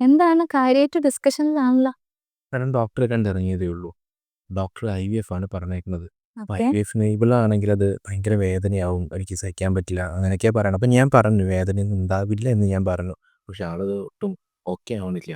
എന്താണ് കാര്യമായിട്ട് ഡിസ്കഷനിലാണല്ലോ കാരണം ഡോക്ടറെ കണ്ടിറങ്ങിയതേ ഉള്ളൂ. ഡോക്ടർ ഐ വി എഫ് ആണ് പറഞ്ഞേക്കുന്നത്. ഐ വി എഫ് ആണെങ്കിൽ അത് ഭയങ്കര വേദനയാവും. എനിക്ക് സഹിക്കാൻ പറ്റില്ല. അങ്ങനെയൊക്കെയാ പറയണം. അപ്പം ഞാൻ പറഞ്ഞു വേദനയൊന്നും ഉണ്ടാവില്ല എന്ന് ഞാൻ പറഞ്ഞു. പക്ഷെ ആളത് ഒട്ടും ഓക്കെ ആവണില്ല.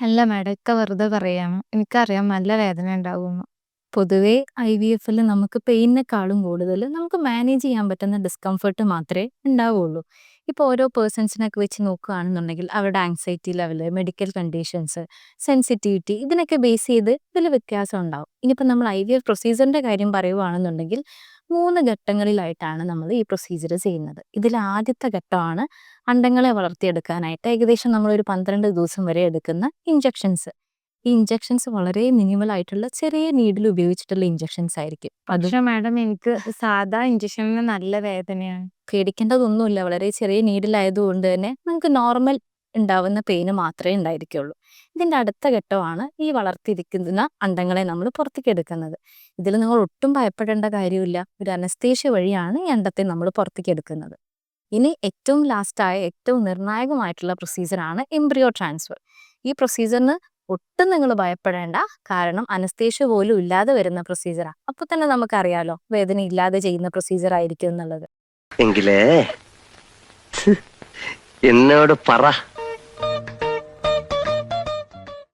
അല്ല മാഡം ഒക്കെ വെറുതെ പറയാം. എനിക്കറിയാം നല്ല വേദന ഉണ്ടാവുമെന്ന്. പൊതുവേ ഐ വി എഫിൽ നമുക്ക് പെയിനേക്കാളും കൂടുതൽ നമുക്ക് മാനേജ് ചെയ്യാൻ പറ്റുന്ന ഡിസ്കംഫർട്ട് മാത്രമേ ഉണ്ടാവുള്ളൂ. ഇപ്പോൾ ഓരോ പേഴ്സൺസിനൊക്കെ വെച്ച് നോക്കുകയാണെന്നുണ്ടെങ്കിൽ അവരുടെ anxiety level medical conditions sensitivity ഇതിനൊക്കെ ബേസ് ചെയ്ത് ഇതിൽ വ്യത്യാസം ഉണ്ടാവും. ഇനിയിപ്പോൾ നമ്മൾ ഐ വി എഫ് പ്രൊസീജിയറിന്റെ കാര്യം പറയുവാണെന്നുണ്ടെങ്കിൽ മൂന്ന് ഘട്ടങ്ങളിലായിട്ടാണ് നമ്മൾ ഈ പ്രൊസീജിയർ ചെയ്യുന്നത്. ഇതിൽ ആദ്യത്തെ ഘട്ടമാണ് അണ്ടങ്ങളെ വളർത്തിയെടുക്കാനായിട്ട്. ഏകദേശം നമ്മളൊരു പന്ത്രണ്ട് ദിവസം വരെ എടുക്കുന്ന ഇഞ്ചെക്ഷൻസ് ഈ ഇഞ്ചക്ഷൻസ് വളരെ മിനിമൽ ആയിട്ടുള്ള ചെറിയ നീഡിൽ ഉപയോഗിച്ചിട്ടുള്ള ഇഞ്ചക്ഷൻസ് ആയിരിക്കും. പക്ഷെ മാഡം എനിക്ക് സാധാ ഇഞ്ചക്ഷന് നല്ല വേദനയാണ്. പേടിക്കേണ്ടതൊന്നുമില്ല. വളരെ ചെറിയ നീഡിലായതുകൊണ്ട് തന്നെ നമുക്ക് നോർമൽ ഉണ്ടാവുന്ന പെയിന് മാത്രമേ ഉണ്ടായിരിക്കുള്ളൂ. ഇതിന്റെ അടുത്ത ഘട്ടമാണ് ഈ വളർത്തിയിരിക്കുന്ന അണ്ടങ്ങളെ നമ്മൾ പുറത്തേക്ക് എടുക്കുന്നത്. ഇതിൽ നിങ്ങൾ ഒട്ടും ഭയപ്പെടേണ്ട കാര്യമില്ല. ഒരു അനസ്തേഷ്യ വഴിയാണ് ഈ അണ്ടത്തെ നമ്മൾ പുറത്തേക്ക് എടുക്കുന്നത്. ഇനി ഏറ്റവും ലാസ്റ്റായ ഏറ്റവും നിർണായകമായിട്ടുള്ള പ്രൊസീജിയറാണ് എംബ്രിയോ ട്രാൻസ്ഫർ ഈ പ്രൊസീജിയറിന് ഒട്ടും നിങ്ങൾ ഭയപ്പെടേണ്ട. കാരണം അനസ്തേഷ്യ പോലും ഇല്ലാതെ വരുന്ന പ്രൊസീജിയറാണ് അപ്പൊ തന്നെ നമുക്കറിയാലോ വേദന ഇല്ലാതെ ചെയ്യുന്ന പ്രൊസീജിയർ ആയിരിക്കും എന്നുള്ളത്. എങ്കിലേ എന്നോട് പറ.